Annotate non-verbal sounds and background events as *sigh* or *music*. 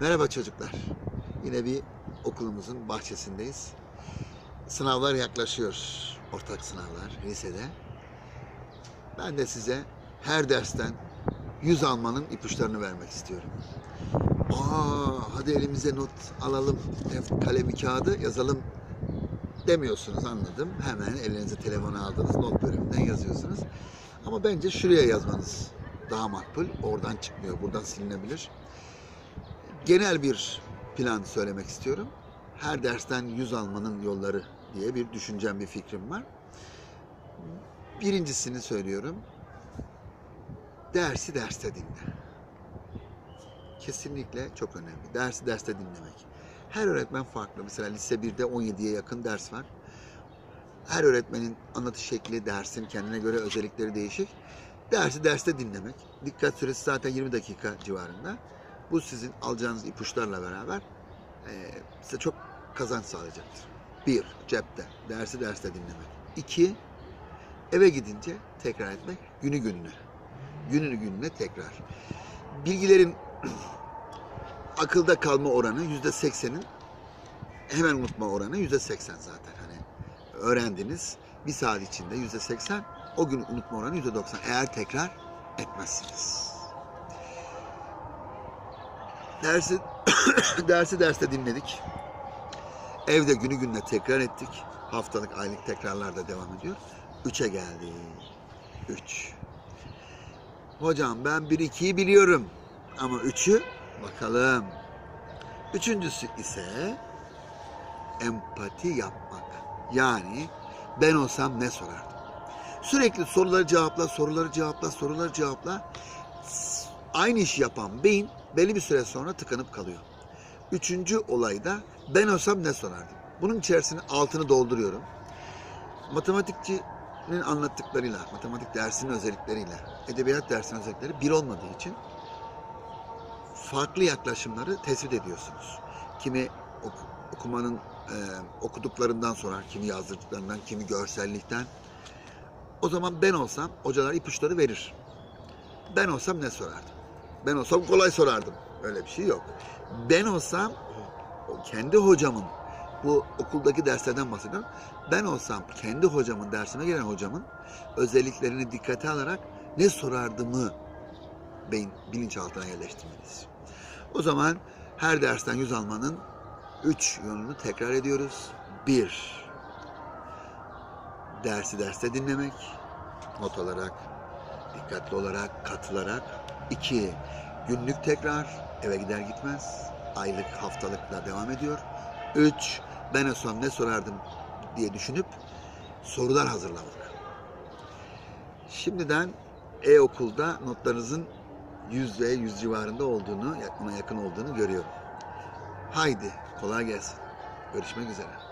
Merhaba çocuklar. Yine bir okulumuzun bahçesindeyiz. Sınavlar yaklaşıyor. Ortak sınavlar lisede. Ben de size her dersten 100 almanın ipuçlarını vermek istiyorum. Aa, hadi elimize not alalım, kalemi kağıdı yazalım demiyorsunuz anladım. Hemen elinize telefonu aldınız, not bölümünden yazıyorsunuz. Ama bence şuraya yazmanız daha makbul. Oradan çıkmıyor, buradan silinebilir. Genel bir plan söylemek istiyorum. Her dersten 100 almanın yolları diye bir düşüncem, bir fikrim var. Birincisini söylüyorum. Dersi derste dinle. Kesinlikle çok önemli. Dersi derste dinlemek. Her öğretmen farklı. Mesela lise 1'de 17'ye yakın ders var. Her öğretmenin anlatış şekli, dersin kendine göre özellikleri değişik. Dersi derste dinlemek. Dikkat süresi zaten 20 dakika civarında. Bu sizin alacağınız ipuçlarla beraber eee, size çok kazanç sağlayacaktır. Bir, cepte. Dersi derste dinlemek. İki, eve gidince tekrar etmek. Günü gününe. Gününü gününe tekrar. Bilgilerin *clears throat* akılda kalma oranı yüzde seksenin hemen unutma oranı yüzde seksen zaten. Hani öğrendiniz bir saat içinde yüzde seksen o gün unutma oranı yüzde doksan. Eğer tekrar etmezsiniz. Dersi *coughs* dersi derste dinledik. Evde günü gününe tekrar ettik. Haftalık, aylık tekrarlar da devam ediyor. Üçe geldi. Üç. Hocam ben 1-2'yi biliyorum. Ama üçü bakalım. Üçüncüsü ise empati yapmak. Yani ben olsam ne sorardım? Sürekli soruları cevapla, soruları cevapla, soruları cevapla. Aynı işi yapan beyin belli bir süre sonra tıkanıp kalıyor. Üçüncü olayda ben olsam ne sorardım? Bunun içerisine altını dolduruyorum. Matematikçinin anlattıklarıyla, matematik dersinin özellikleriyle, edebiyat dersinin özellikleri bir olmadığı için farklı yaklaşımları tespit ediyorsunuz. Kimi oku- okumanın e, okuduklarından sorar, kimi yazdırdıklarından, kimi görsellikten. O zaman ben olsam hocalar ipuçları verir. Ben olsam ne sorardım? Ben olsam kolay sorardım. Öyle bir şey yok. Ben olsam kendi hocamın bu okuldaki derslerden bahsediyorum. Ben olsam kendi hocamın dersime gelen hocamın özelliklerini dikkate alarak ne sorardımı beyin bilinçaltına yerleştirmeliyiz. O zaman her dersten yüz almanın üç yönünü tekrar ediyoruz. Bir, dersi derste dinlemek, not alarak, dikkatli olarak, katılarak. İki, günlük tekrar, eve gider gitmez, aylık, haftalıkla devam ediyor. Üç, ben olsam ne sorardım diye düşünüp sorular hazırlamak. Şimdiden e-okulda notlarınızın 100 ve 100 civarında olduğunu, ona yakın olduğunu görüyorum. Haydi kolay gelsin. Görüşmek üzere.